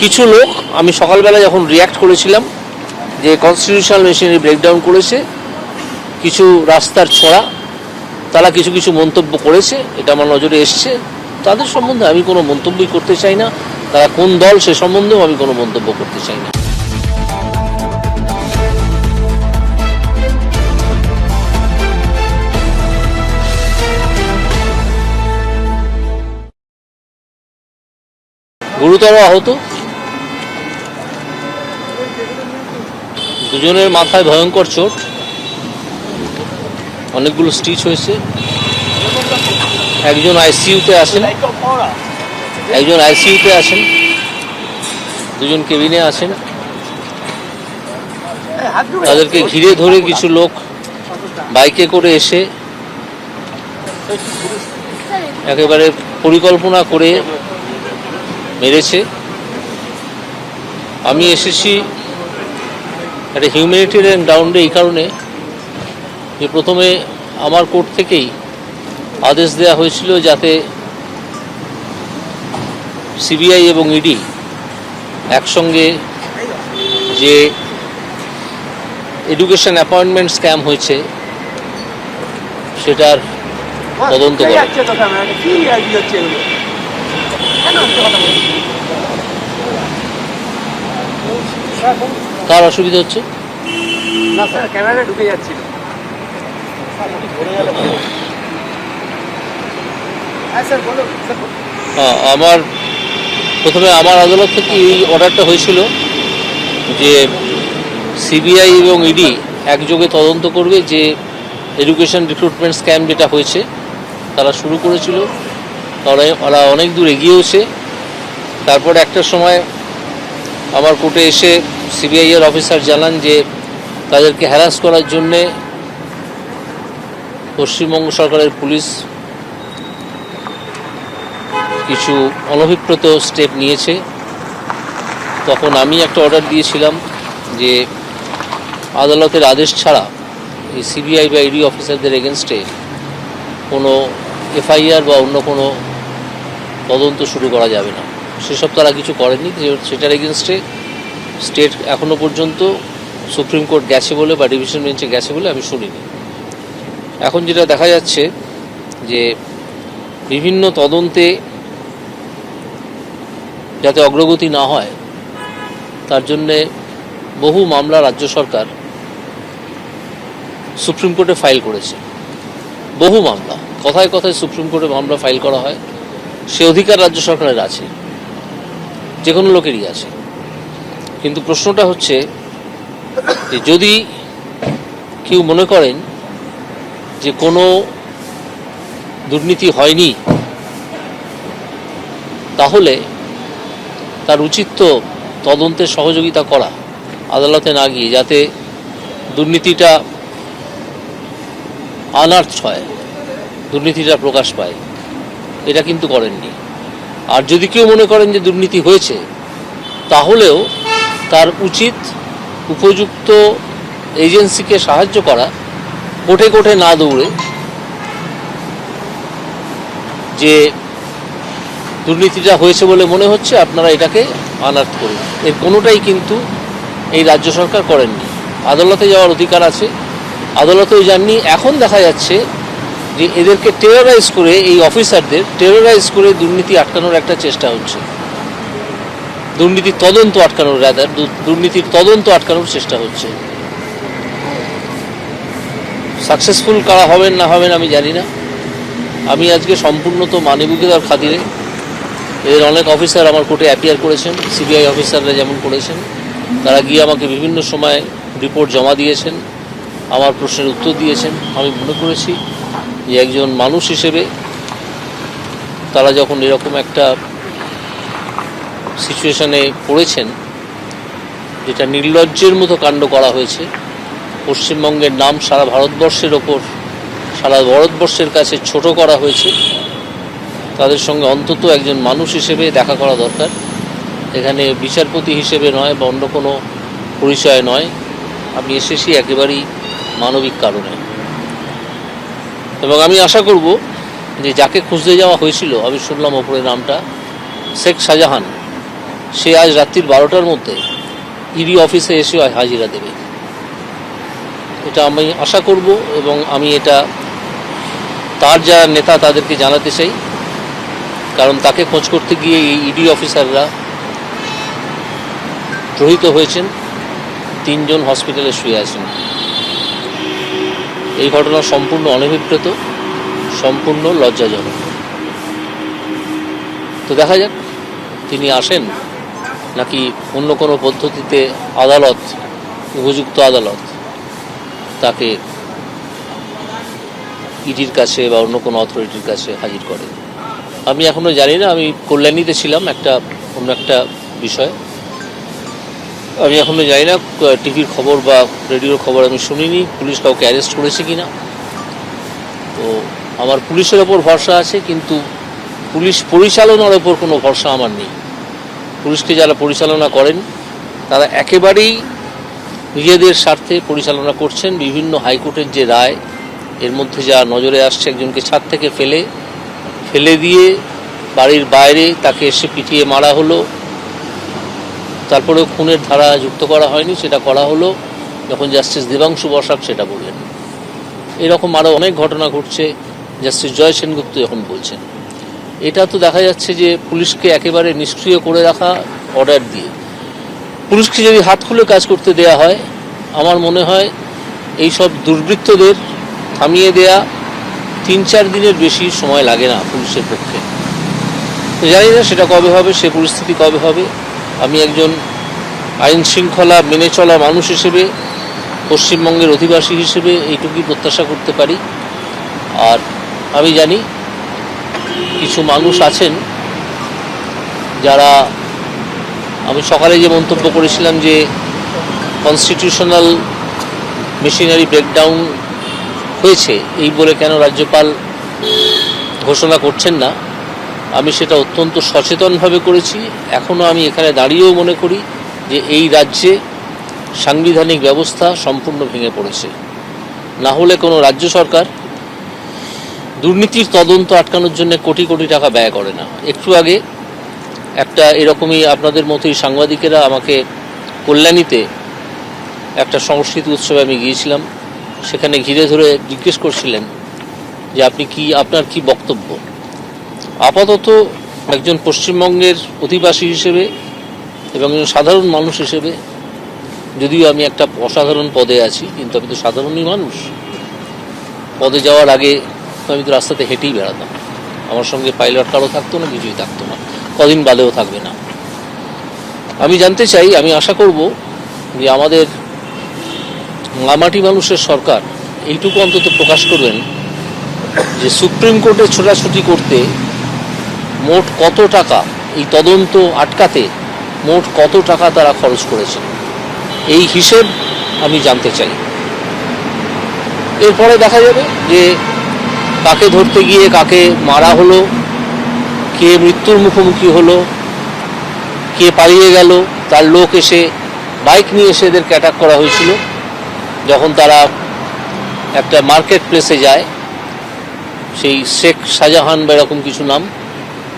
কিছু লোক, আমি সকালবেলা যখন রিয়াক্ট করেছিলাম যে কনস্টিটিউশনাল মেশিনারি ব্রেকডাউন করেছে, কিছু রাস্তার ছড়া, তারা কিছু কিছু মন্তব্য করেছে, এটা আমার নজরে এসছে। তাদের সম্বন্ধে আমি কোনো মন্তব্যই করতে চাই না। তারা কোন দল সে সম্বন্ধেও আমি কোনো মন্তব্য করতে চাই না। গুরুতর আহত দুজনের মাথায় ভয়ঙ্কর চোট। অনেকগুলো স্টিচ হয়েছে। একজন আইসিইউতে আছেন। একজন আইসিইউতে আছেন। দুজন কেবিনে আছেন। তাদেরকে ঘিরে ধরে কিছু লোক বাইকে করে এসে একেবারে পরিকল্পনা করে মেরেছে। আমি এসেছি একটা হিউম্যানিটেরিয়ান গ্রাউন্ডে এই কারণে যে প্রথমে আমার কোর্ট থেকেই আদেশ দেওয়া হয়েছিল যাতে সিবিআই এবং ইডি একসঙ্গে যে এডুকেশন অ্যাপয়েন্টমেন্ট স্ক্যাম হয়েছে, সেটার তদন্ত করে যাচ্ছে তো কার অসুবিধা হচ্ছে? না স্যার ক্যামেরাটা ঢুকে যাচ্ছিল। হ্যাঁ আমার প্রথমে আমার আদালত থেকে এই অর্ডারটা হয়েছিল যে সিবিআই এবং ইডি একযোগে তদন্ত করবে যে এডুকেশন রিক্রুটমেন্ট স্ক্যাম যেটা হয়েছে তারা শুরু করেছিল। তারা ওরা অনেক দূর এগিয়েওছে। তারপর একটা সময় আমার কোর্টে এসে সিবিআই এর অফিসার জানান যে তাদেরকে হ্যারাস করার জন্যে পশ্চিমবঙ্গ সরকারের পুলিশ কিছু অনভিপ্রেত স্টেপ নিয়েছে। তখন আমি একটা অর্ডার দিয়েছিলাম যে আদালতের আদেশ ছাড়া এই সিবিআই বা ইডি অফিসারদের এগেনস্টে কোনো এফআইআর বা অন্য কোনো তদন্ত শুরু করা যাবে না। সেসব তারা কিছু করেনি সেটার এগেনস্টে স্টেট এখনও পর্যন্ত সুপ্রিম কোর্ট গেছে বলে বা ডিভিশন বেঞ্চে গেছে বলে আমি শুনিনি। এখন যেটা দেখা যাচ্ছে যে বিভিন্ন তদন্তে যাতে অগ্রগতি না হয়, তার জন্যে বহু মামলা রাজ্য সরকার সুপ্রিম কোর্টে ফাইল করেছে। বহু মামলা, কথায় কথায় সুপ্রিম কোর্টে মামলা ফাইল করা হয়। সে অধিকার রাজ্য সরকারের আছে যে কোনো লোকেরই আছে। কিন্তু প্রশ্নটা হচ্ছে যে যদি কেউ মনে করেন যে কোনো দুর্নীতি হয়নি, তাহলে তার উচিত তো তদন্তে সহযোগিতা করা, আদালতে না গিয়ে, যাতে দুর্নীতিটা আনার্থ হয়, দুর্নীতিটা প্রকাশ পায়। এটা কিন্তু করেননি। আর যদি কেউ মনে করেন যে দুর্নীতি হয়েছে, তাহলেও তার উচিত উপযুক্ত এজেন্সিকে সাহায্য করা, কোঠে কোঠে না দৌড়ে, যে দুর্নীতিটা হয়েছে বলে মনে হচ্ছে, আপনারা এটাকে আনার্থ করুন। এর কোনোটাই কিন্তু এই রাজ্য সরকার করেননি। আদালতে যাওয়ার অধিকার আছে। আদালতেও যাননি। এখন দেখা যাচ্ছে যে এদেরকে টেরোরাইজ করে, এই অফিসারদের টেরোরাইজ করে দুর্নীতি আটকানোর একটা চেষ্টা হচ্ছে। দুর্নীতির তদন্ত আটকানোর রাদার দুর্নীতির তদন্ত আটকানোর চেষ্টা হচ্ছে। সাকসেসফুল কারা হবেন না হবেন আমি জানি না। আমি আজকে সম্পূর্ণ তো মানবিকতার খাতিরে। এর অনেক অফিসার আমার কোর্টে অ্যাপিয়ার করেছেন সিবিআই অফিসাররা যেমন করেছেন। তারা গিয়ে আমাকে বিভিন্ন সময় রিপোর্ট জমা দিয়েছেন, আমার প্রশ্নের উত্তর দিয়েছেন। আমি মনে করেছি যে একজন মানুষ হিসেবে তারা যখন এরকম একটা সিচুয়েশনে পড়েছেন, যেটা নির্লজ্জের মতো কাণ্ড করা হয়েছে। পশ্চিমবঙ্গের নাম সারা ভারতবর্ষের ওপর, সারা ভারতবর্ষের কাছে ছোট করা হয়েছে। তাদের সঙ্গে অন্তত একজন মানুষ হিসেবে দেখা করা দরকার। এখানে বিচারপতি হিসেবে নয় বা অন্য কোনো পরিচয় নয়। আমি এসেছি একেবারেই মানবিক কারণে। এবং আমি আশা করব যে যাকে খুঁজতে যাওয়া হয়েছিল, আমি শুনলাম ওপরে নামটা, শেখ শাহজাহান। সে আজ রাত্রির বারোটার মধ্যে ইডি অফিসে এসে হাজিরা দেবে। এটা আমি আশা করব এবং আমি এটা তার যারা নেতা তাদেরকে জানাতে চাই, কারণ তাকে খোঁজ করতে গিয়ে এই ইডি অফিসাররা প্রহিত হয়েছেন, তিনজন হসপিটালে শুয়ে আছেন। এই ঘটনা সম্পূর্ণ অনভিপ্রেত, সম্পূর্ণ লজ্জাজনক। তো দেখা যাক, তিনি আসেন নাকি অন্য কোনো পদ্ধতিতে আদালত, উপযুক্ত আদালত তাকে ইডির কাছে বা অন্য কোনো অথরিটির কাছে হাজির করে? আমি এখনও জানি না, আমি কল্যাণীতে ছিলাম একটা, অন্য একটা বিষয়। আমি এখনও জানি না, টিভির খবর বা রেডিওর খবর আমি শুনিনি, পুলিশ কাউকে অ্যারেস্ট করেছে কি না তো আমার পুলিশের ওপর ভরসা আছে, কিন্তু পুলিশ পরিচালনার ওপর কোনো ভরসা আমার নেই। পুলিশকে যারা পরিচালনা করেন, তারা একেবারেই নিজেদের স্বার্থে পরিচালনা করছেন। বিভিন্ন হাইকোর্টের যে রায়, এর মধ্যে যা নজরে আসছে, একজনকে ছাদ থেকে ফেলে ফেলে দিয়ে বাড়ির বাইরে তাকে এসে পিটিয়ে মারা হলো। তারপরেও খুনের ধারা যুক্ত করা হয়নি, সেটা করা হলো। যখন জাস্টিস দেবাংশু বসাক সেটা বললেন। এরকম আরও অনেক ঘটনা ঘটছে। জাস্টিস জয় সেনগুপ্ত যখন বলছেন। এটা তো দেখা যাচ্ছে যে পুলিশকে একেবারে নিষ্ক্রিয় করে রাখা অর্ডার দিয়ে। পুলিশকে যদি হাত খুলে কাজ করতে দেয়া হয়, আমার মনে হয় এই সব দুর্বৃত্তদের থামিয়ে দেয়া তিন চার দিনের বেশি সময় লাগে না পুলিশের পক্ষে। জানি না সেটা কবে হবে, সে পরিস্থিতি কবে হবে। আমি একজন আইন শৃঙ্খলা মেনে চলা মানুষ হিসেবে, পশ্চিমবঙ্গের অধিবাসী হিসেবে এইটুকুই প্রত্যাশা করতে পারি। আর আমি জানি কিছু মানুষ আছেন যারা, আমি সকালে যে মন্তব্য করেছিলাম যে কনস্টিটিউশনাল মেশিনারি ব্রেকডাউন হয়েছে, এই বলে কেন রাজ্যপাল ঘোষণা করছেন না, আমি সেটা অত্যন্ত সচেতনভাবে করেছি। এখনও আমি এখানে দাঁড়িয়েও মনে করি যে এই রাজ্যে সাংবিধানিক ব্যবস্থা সম্পূর্ণ ভেঙে পড়েছে। না হলে কোনো রাজ্য সরকার দুর্নীতির তদন্ত আটকানোর জন্য কোটি কোটি টাকা ব্যয় করে না। একটু আগে একটা এরকমই আপনাদের মতোই সাংবাদিকেরা আমাকে কল্যাণীতে একটা সংস্কৃতি উৎসবে আমি গিয়েছিলাম। সেখানে ঘিরে ধরে জিজ্ঞেস করছিলেন যে আপনি কি, আপনার কি বক্তব্য? আপাতত একজন পশ্চিমবঙ্গের অধিবাসী হিসেবে এবং একজন সাধারণ মানুষ হিসেবে যদিও আমি একটা অসাধারণ পদে আছি, কিন্তু আমি তো সাধারণই মানুষ। পদে যাওয়ার আগে আমি তো রাস্তাতে হেঁটেই বেড়াতাম। আমার সঙ্গে পাইলট কারও থাকতো না, কিছুই থাকতো না। কদিন বাদেও থাকবে না। আমি জানতে চাই, আমি আশা করব যে আমাদের মামাটি মানুষের সরকার এইটুকু অন্তত প্রকাশ করবেন যে সুপ্রিম কোর্টে ছোটাছুটি করতে মোট কত টাকা, এই তদন্ত আটকাতে মোট কত টাকা তারা খরচ করেছেন। এই হিসেব আমি জানতে চাই। এরপরে দেখা যাবে যে কাকে ধরতে গিয়ে কাকে মারা হলো, কে মৃত্যুর মুখোমুখি হলো, কে পালিয়ে গেল, তার লোক এসে বাইক নিয়ে এসে এদেরকে অ্যাটাক করা হয়েছিল। যখন তারা একটা মার্কেট প্লেসে যায়, সেই শেখ শাহজাহান বা এরকম কিছু নাম,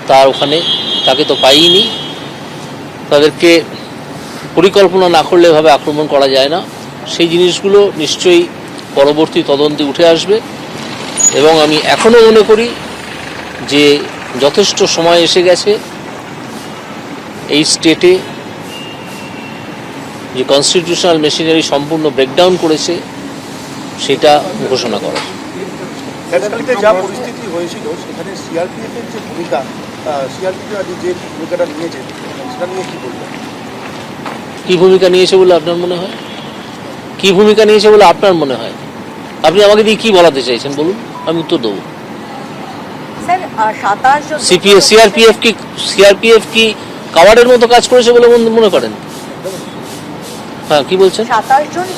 তার ওখানে তাকে তো পাইনি। তাদেরকে পরিকল্পনা না করলে এভাবে আক্রমণ করা যায় না। সেই জিনিসগুলো নিশ্চয়ই পরবর্তী তদন্তে উঠে আসবে। এবং আমি এখনও মনে করি যে যথেষ্ট সময় এসে গেছে এই স্টেটে যে কনস্টিটিউশনাল মেশিনারি সম্পূর্ণ ব্রেকডাউন করেছে সেটা ঘোষণা করা। ফ্যাক্টরিতে যা পরিস্থিতি হয়েছিল সেখানে সিআরপিএফ যে ভূমিকা সিআরপিএফ যে ভূমিকাটা নিয়েছে সেটা নিয়ে কি বলবেন? কি ভূমিকা নিয়েছে বলে আপনার মনে হয়? কি ভূমিকা নিয়েছে বলে আপনার মনে হয়? আপনি আমাকে দিয়ে কি বলাতে চাইছেন বলুন। আমি উত্তর দেবো। সিআরপিএফ কি সিআরপিএফ কি কাওয়ার্ডের মতো কাজ করেছে বলে মনে করেন? হ্যাঁ কি বলছেন? সাতাশ জন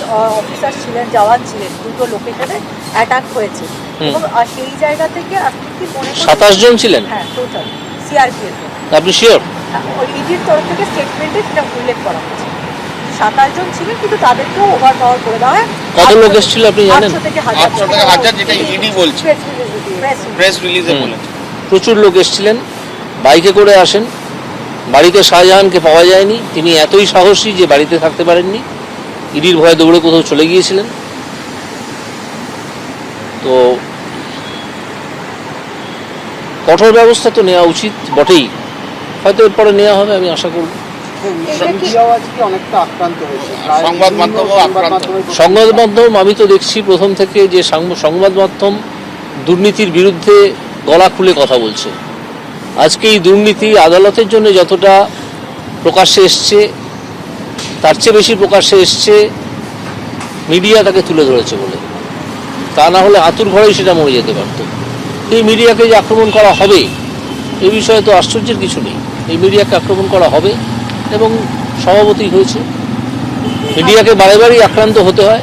অফিসার ছিলেন জওয়ান ছিলেন দুটো লোকেশনে অ্যাটাক হয়েছে। এবং সেই জায়গা থেকে আপনি কি মনে সাতাশ জন ছিলেন? হ্যাঁ টোটাল সিআরপিএফ আপনি শিওর ওই ইডির তরফ থেকে স্টেটমেন্টে সেটা উল্লেখ করা হয়েছে। জন ছিলেন কিন্তু তাদেরকেও ওভার পাওয়ার করে দেওয়া হয়। কত লোক এসেছিল আপনি জানেন? থেকে থেকে যেটা বলছে। প্রেস রিলিজে বলেছে। প্রচুর লোক এসেছিলেন। বাইকে করে আসেন। বাড়িতে শাহজাহানকে পাওয়া যায়নি। তিনি এতই সাহসী যে বাড়িতে থাকতে পারেননি। ইডির ভয়ে দৌড়ে কোথাও চলে গিয়েছিলেন। তো কঠোর ব্যবস্থা তো নেওয়া উচিত বটেই। হয়তো এরপরে নেওয়া হবে আমি আশা করব। সংবাদ। মাধ্যমে- আমি তো দেখছি প্রথম থেকে যে সাংব- সংবাদ মাধ্যম দুর্নীতির বিরুদ্ধে গলা খুলে কথা বলছে। আজকে এই দুর্নীতি আদালতের জন্য যতটা প্রকাশ্যে এসছে তার চেয়ে বেশি প্রকাশ্যে এসছে মিডিয়া তাকে তুলে ধরেছে বলে। তা না হলে আতুর ঘরেই সেটা মরে যেতে পারত। এই মিডিয়াকে যে আক্রমণ করা হবে এই বিষয়ে তো আশ্চর্যের কিছু নেই। এই মিডিয়াকে আক্রমণ করা হবে এবং সভাপতি হয়েছে। মিডিয়াকে বারে বারেই আক্রান্ত হতে হয়।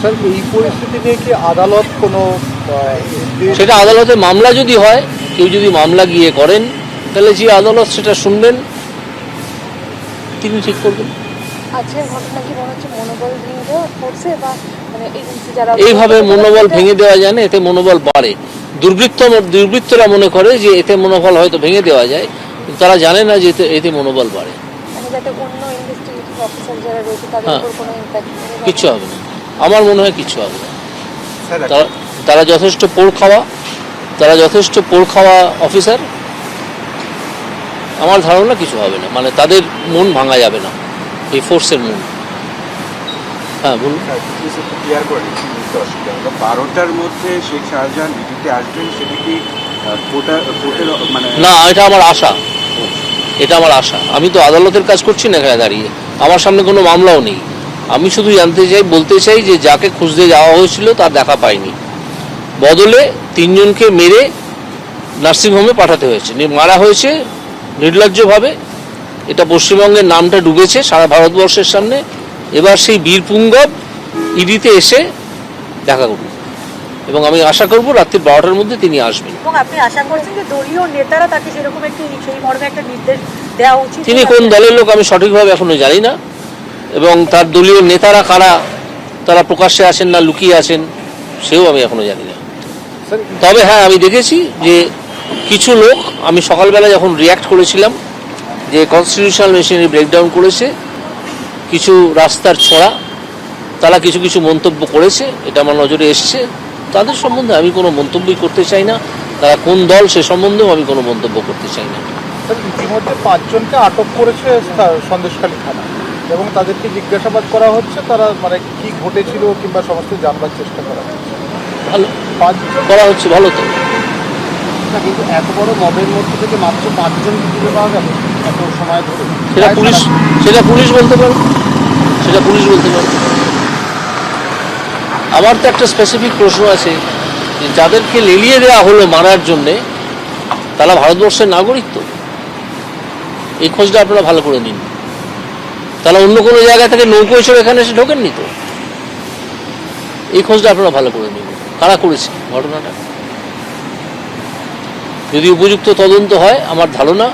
স্যার এই পরিস্থিতি নিয়ে কি আদালত কোনো সেটা আদালতে মামলা যদি হয় কেউ যদি মামলা গিয়ে করেন তাহলে যে আদালত সেটা শুনবেন তিনি ঠিক করবেন। কি মনে মানে এইভাবে মনোবল ভেঙে দেওয়া যায় না এতে মনোবল বাড়ে। দুর্বৃত্ত দুর্বৃত্তরা মনে করে যে এতে মনোবল হয়তো ভেঙে দেওয়া যায় তারা জানে না যে এতে মনোবল বাড়ে। যাতে অন্য ইনভেস্টিগেটিভ অফিসার যারা রয়েছে তাদের হ্যাঁ। উপর কোনো ইম্প্যাক্ট কিচ্ছু হবে না। আমার মনে হয় কিচ্ছু হবে না। তারা যথেষ্ট পোড় খাওয়া তারা যথেষ্ট পোড় খাওয়া অফিসার আমার ধারণা কিছু হবে না। মানে তাদের মন ভাঙা যাবে না। এই ফোর্সের মন। হ্যাঁ বলুন। ক্লিয়ার করে বারোটার মধ্যে শেখ শাহজাহান ডিউটিতে আসবেন সেটা কি মানে না এটা আমার আশা। এটা আমার আশা। আমি তো আদালতের কাজ করছি না এখানে দাঁড়িয়ে। আমার সামনে কোনো মামলাও নেই। আমি শুধু জানতে চাই, বলতে চাই যে যাকে খুঁজতে যাওয়া হয়েছিল তার দেখা পাইনি। বদলে তিনজনকে মেরে নার্সিংহোমে পাঠাতে হয়েছে। মারা হয়েছে নির্লজ্জভাবে। এটা পশ্চিমবঙ্গের নামটা ডুবেছে সারা ভারতবর্ষের সামনে। এবার সেই বীরপুঙ্গব ইডিতে এসে দেখা করুন এবং আমি আশা করব রাত্রি বারোটার মধ্যে তিনি আসবেন। এবং আপনি আশা করছেন যে দলীয় নেতারা তাকে সেরকম একটি সেই মর্মে একটা নির্দেশ দেওয়া উচিত? তিনি কোন দলের লোক আমি সঠিকভাবে এখনও জানি না। এবং তার দলীয় নেতারা কারা তারা প্রকাশ্যে আছেন না লুকিয়ে আছেন সেও আমি এখনও জানি না। তবে হ্যাঁ আমি দেখেছি যে কিছু লোক আমি সকালবেলা যখন রিয়াক্ট করেছিলাম যে কনস্টিটিউশনাল মেশিনারি ব্রেকডাউন করেছে কিছু রাস্তার ছোঁড়া তারা কিছু কিছু মন্তব্য করেছে এটা আমার নজরে এসছে। তাদের সম্বন্ধে আমি কোনো মন্তব্যই করতে চাই না। তারা কোন দল সে সম্বন্ধেও আমি কোনো মন্তব্য করতে চাই না। ইতিমধ্যে পাঁচজনকে আটক করেছে সন্দেশখালী থানা। এবং তাদেরকে জিজ্ঞাসাবাদ করা হচ্ছে তারা মানে কি ঘটেছিল কিংবা সমস্ত জানবার চেষ্টা করা হচ্ছে। ভালো। পাঁচজন করা হচ্ছে ভালো তো। না কিন্তু এত বড় মবের মধ্যে থেকে মাত্র পাঁচজন খুঁজে পাওয়া গেল? এত সময় ধরে। সেটা পুলিশ সেটা পুলিশ বলতে পারে। সেটা পুলিশ বলতে পারে। আমার তো একটা স্পেসিফিক প্রশ্ন আছে যাদেরকে লেলিয়ে দেওয়া হলো মারার জন্যে, তারা ভারতবর্ষের নাগরিক তো। এই খোঁজটা আপনারা ভালো করে নিন। তাহলে অন্য কোনো জায়গা থেকে নৌকোয় চড়ে এখানে এসে ঢোকেননি তো? এই খোঁজটা আপনারা ভালো করে নিন। কারা করেছে ঘটনাটা? যদি উপযুক্ত তদন্ত হয়, আমার ধারণা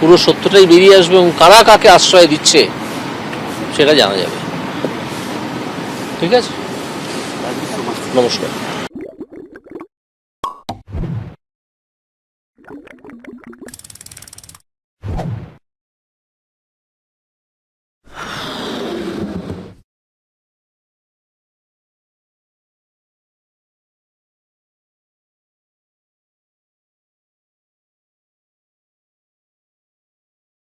পুরো সত্যটাই বেরিয়ে আসবে এবং কারা কাকে আশ্রয় দিচ্ছে, সেটা জানা যাবে। ঠিক আছে? নমস্কার